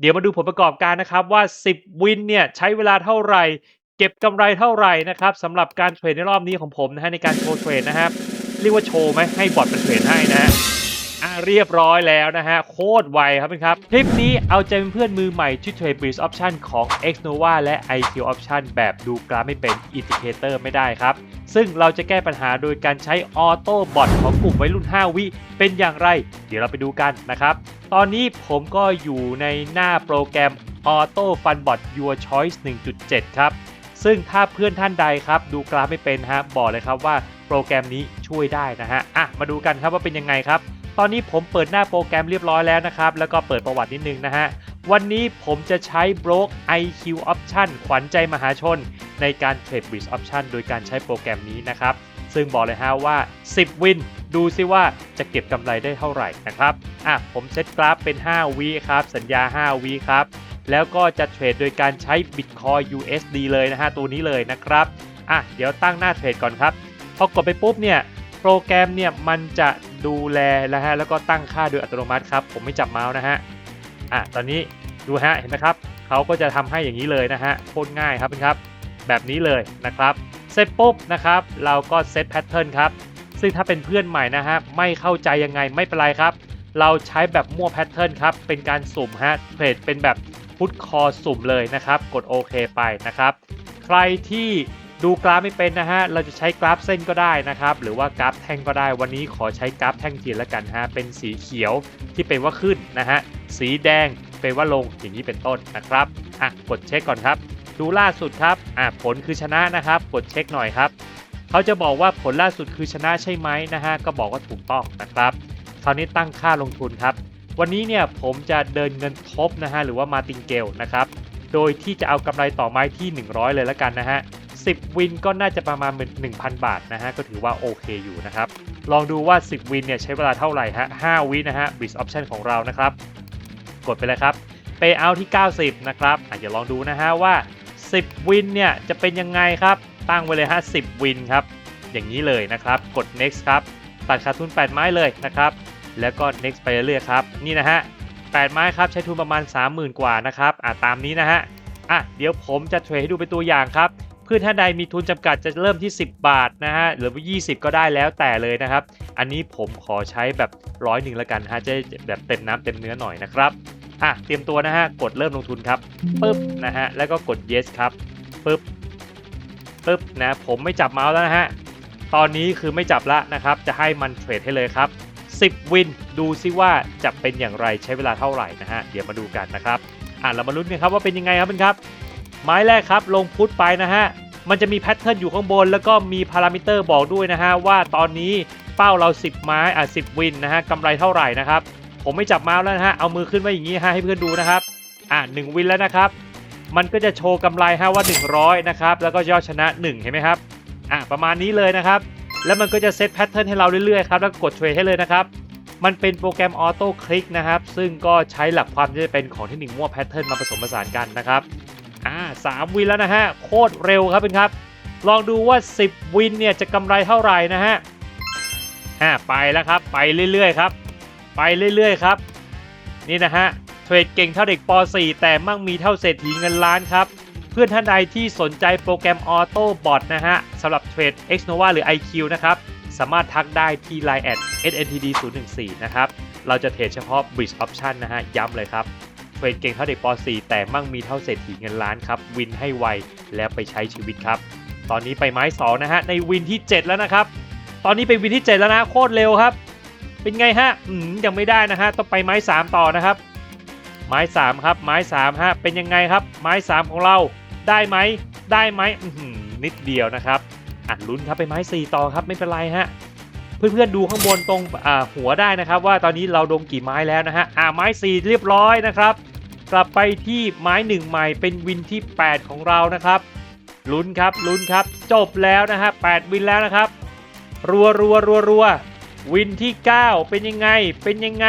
เดี๋ยวมาดูผลประกอบการนะครับว่า 10 วินเนี่ยใช้เวลาเท่าไหร่ เก็บกำไรเท่าไหร่นะครับสำหรับการเทรดในรอบนี้ของผมนะฮะในการโชว์เทรดนะครับเรียกว่าโชว์ไหมให้บอทมันเทรดให้นะฮะอะเรียบร้อยแล้วนะฮะ โคตรไวครับเป็นครับ คลิปนี้เอาใจเพื่อนมือใหม่ที่เทรด Breeze Option ของ Xnova และ IQ Option แบบดูกราฟไม่เป็น Indicator ไม่ได้ครับ ซึ่งเราจะแก้ปัญหาโดยการใช้ออโต้บอทของกลุ่มวัยรุ่น 5 วิ เป็นอย่างไร เดี๋ยวเราไปดูกันนะครับ ตอนนี้ผมก็อยู่ในหน้าโปรแกรม Auto Fun Bot Your Choice 1.7 ครับ ซึ่งถ้าเพื่อนท่านใดครับดูกราฟไม่เป็นฮะบอกเลยครับว่าโปรแกรมนี้ช่วยได้นะฮะอะมาดูกันครับว่าเป็นยังไงครับตอนนี้ผมเปิดหน้าโปรแกรมเรียบร้อยแล้วนะครับ แล้วก็เปิดประวัตินิดนึงนะฮะ วันนี้ผมจะใช้ Broke IQ Option ขวัญใจมหาชน ในการเทรด Bridge Option โดยการใช้โปรแกรมนี้นะครับ ซึ่งบอกเลยฮะว่า 10 วิน ดูซิว่าจะเก็บกำไรได้เท่าไหร่นะครับ อะ ผมเซตกราฟเป็น 5 วิครับ สัญญา 5 วิครับ แล้วก็จะเทรดโดยการใช้ Bitcoin USD เลยนะฮะ ตัวนี้เลยนะครับ อะ เดี๋ยวตั้งหน้าเทรดก่อนครับ พอกดไปปุ๊บเนี่ย โปรแกรมเนี่ยมันจะดูแลนะฮะ แล้วก็ตั้งค่าโดยอัตโนมัติครับ ผมไม่จับเมาส์นะฮะ อะ ตอนนี้ดูฮะ เห็นไหมครับ เขาก็จะทำให้อย่างนี้เลยนะฮะ โคตรง่ายครับครับ แบบนี้เลยนะครับ เสร็จปุ๊บนะครับ เราก็เซตแพทเทิร์นครับ ซึ่งถ้าเป็นเพื่อนใหม่นะฮะ ไม่เข้าใจยังไงไม่เป็นไรครับ เราใช้แบบมั่วแพทเทิร์นครับ เป็นการสุ่มฮะ เทรดเป็นแบบพุทคอสุ่มเลยนะครับ กดโอเคไปนะครับ ใครที่ดูกราฟไม่เป็นนะฮะ เราจะใช้กราฟเส้นก็ได้นะครับ หรือว่ากราฟแท่งก็ได้ วันนี้ขอใช้กราฟแท่งทีล้วกันฮะ เป็นสีเขียวที่เป็นว่าขึ้นนะฮะ สีแดงเป็นว่าลงอย่างนี้เป็นต้นนะครับ อะ กดเช็คก่อนครับ ดูล่าสุดครับอะผลคือชนะนะครับกดเช็คหน่อยครับเขาจะบอกว่าผลล่าสุดคือชนะใช่ไหมนะฮะก็บอกว่าถูกต้องนะครับ คราวนี้ตั้งค่าลงทุนครับ วันนี้เนี่ยผมจะเดินเงินทบนะฮะหรือว่ามาติงเกลนะครับโดยที่จะเอากำไรต่อไม้ที่ 100 เลยแล้วกันนะฮะ10 วินก็น่าจะประมาณ 1,000 บาทนะฮะก็ถือว่าโอเคอยู่นะครับ ลองดูว่า 10 วินเนี่ยใช้เวลาเท่าไหร่ฮะ5วินะฮะ b r i d g Option ของเรานะครับ กดไปเลยครับ Payout ที่ 90 นะครับอะเดี๋ยวลองดูนะฮะว่า 10 วินเนี่ยจะเป็นยังไงครับ ตั้งไว้เลยฮะ10 วินครับ อย่างนี้เลยนะครับ กด next ครับ ตัดขาดทุน 8 ไม้เลยนะครับ แล้วก็ next ไปเรื่อยๆครับ นี่นะฮะ 8 ไม้ครับใช้ทุนประมาณ 30,000 กว่านะครับ อะตามนี้นะฮะ อะเดี๋ยวผมจะเทรดให้ดูเป็นตัวอย่างครับเพื่อนท่านใดมีทุนจำกัดจะเริ่มที่ 10 บาทนะฮะหรือว่า20 ก็ได้แล้วแต่เลยนะครับ อันนี้ผมขอใช้แบบร้อยหนึ่งล้วกันฮะจะแบบเต็มน้ำเต็มเนื้อหน่อยนะครับ อะเตรียมตัวนะฮะกดเริ่มลงทุนครับปึ๊บนะฮะแล้วก็กด yes ครับปึ๊บปึ๊บนะผมไม่จับเมาส์แล้วนะฮะตอนนี้คือไม่จับละนะครับ จะให้มันเทรดให้เลยครับ 10 วินดูซิว่าจะเป็นอย่างไรใช้เวลาเท่าไหร่นะฮะเดี๋ยวมาดูกันนะครับอะเรามาลุ้นกันครับว่าเป็นยังไงครับเพื่อนครับ ไม้แรกครับลงพุทไปนะฮะมันจะมีแพทเทิร์นอยู่ข้างบน แล้วก็มีพารามิเตอร์บอกด้วยนะฮะว่าตอนนี้เป้าเรา 10 ไม้อะ10 วินนะฮะกำไรเท่าไหร่นะครับ ผมไม่จับเมาส์แล้วนะฮะ เอามือขึ้นไว้อย่างนี้ฮะให้เพื่อนดูนะครับ อะ1วินแล้วนะครับ มันก็จะโชว์กำไรฮะว่า 100 นะครับ แล้วก็ยอดชนะ 1 เห็นไหมครับ อะประมาณนี้เลยนะครับ แล้วมันก็จะเซตแพทเทิร์นให้เราเรื่อยๆครับ แล้วกดเทรดให้เลยนะครับ มันเป็นโปรแกรมออโต้คลิกนะครับ ซึ่งก็ใช้หลักความที่จะเป็นของเทคนิคมั่วแพทเทิร์นมาผสมผสานกันนะครับ อ่าสามวินแล้วนะฮะ โคตรเร็วครับเป็นครับ ลองดูว่า 10 วินเนี่ยจะกำไรเท่าไหร่นะฮะ อ่าไปแล้วครับ ไปเรื่อยๆครับ ไปเรื่อยๆครับ นี่นะฮะเทรดเก่งเท่าเด็กป .4 แต่มั่งมีเท่าเศรษฐีเงินล้านครับ เพื่อนท่านใดที่สนใจโปรแกรมออโต้บอทนะฮะสำหรับเทรด Xnova หรือ IQ นะครับ สามารถทักได้ที่ Line แอด SNTD 014นะครับ เราจะเทรดเฉพาะ Bridge Option นะฮะ ย้ำเลยครับ เทรดเก่งเท่าเด็กป .4 แต่มั่งมีเท่าเศรษฐีเงินล้านครับ วินให้ไวแล้วไปใช้ชีวิตครับ ตอนนี้ไปไม้2นะฮะ ในวินที่ 7 แล้วนะครับ ตอนนี้เป็นวินที่ 7 แล้วนะ โคตรเร็วครับ เป็นไงฮะยังไม่ได้นะฮะต้องไปไม้ 3 ต่อนะครับ ไม้ 3 ครับ ไม้3ฮะเป็นยังไงครับ ไม้ 3 ของเราได้ไหมได้ไหมนิดเดียวนะครับอะลุ้นครับไปไม้ 4 ต่อครับไม่เป็นไรฮะเพื่อนๆดูข้างบนตรงหัวได้นะครับ ว่าตอนนี้เราดงกี่ไม้แล้วนะฮะอ่าไม้ 4 เรียบร้อยนะครับ กลับไปที่ไม้ 1 ใหม่เป็นวินที่ 8 ของเรานะครับลุ้นครับลุ้นครับ จบแล้วนะฮะ8วินแล้วนะครับ รัวรัวรัวรัว วินที่ 9 เป็นยังไง เป็นยังไง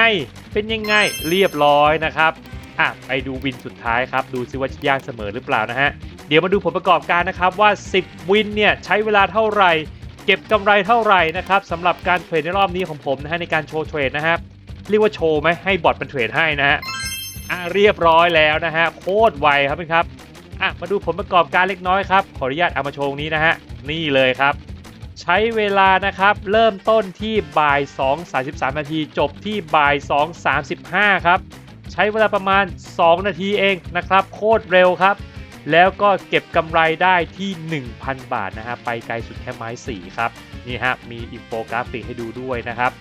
เป็นยังไง เรียบร้อยนะครับ อะ ไปดูวินสุดท้ายครับ ดูซิว่าจะยากเสมอหรือเปล่านะฮะ เดี๋ยวมาดูผลประกอบการนะครับว่า 10 วินเนี่ยใช้เวลาเท่าไหร่ เก็บกำไรเท่าไหร่นะครับสำหรับการเทรดในรอบนี้ของผมนะฮะในการโชว์เทรดนะครับ เรียกว่าโชว์ไหมให้บอทมันเทรดให้นะฮะ อะ เรียบร้อยแล้วนะฮะ โคตรไวครับเพื่อนครับ อะ มาดูผลประกอบการเล็กน้อยครับ ขออนุญาตเอามาโชว์นี้นะฮะ นี่เลยครับ ใช้เวลานะครับ เริ่มต้นที่บ่าย2.33 นาที จบที่บ่าย2.35 ครับ ใช้เวลาประมาณ 2 นาทีเองนะครับ โคตรเร็วครับ แล้วก็เก็บกำไรได้ที่ 1,000 บาทนะฮะไปไกลสุดแค่ไม้4ครับ นี่ฮะมีอินโฟกราฟิกให้ดูด้วยนะครับ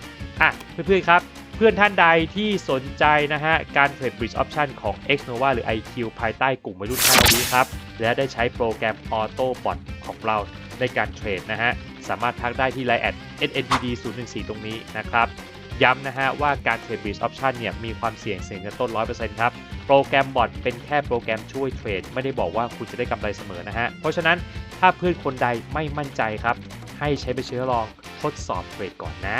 อะเพื่อนๆครับเพื่อนท่านใดที่สนใจนะฮะ การเทรด Bridge Option ของ Xnova หรือ IQ ภายใต้กลุ่มวัยรุ่น5วิครับ และได้ใช้โปรแกรม Auto Bot ของเราในการเทรดนะฮะ สามารถทักได้ที่ไลน์แอด snpd 014ตรงนี้นะครับ ย้ำนะฮะว่าการเทรด Bridge Option เนี่ยมีความเสี่ยงเสี่ยงเงินต้น 100%ครับ โปรแกรมบอทเป็นแค่โปรแกรมช่วยเทรด ไม่ได้บอกว่าคุณจะได้กำไรเสมอนะฮะ เพราะฉะนั้นถ้าเพื่อนคนใดไม่มั่นใจครับ ให้ใช้ไปเชื้อลองทดสอบเทรดก่อนนะ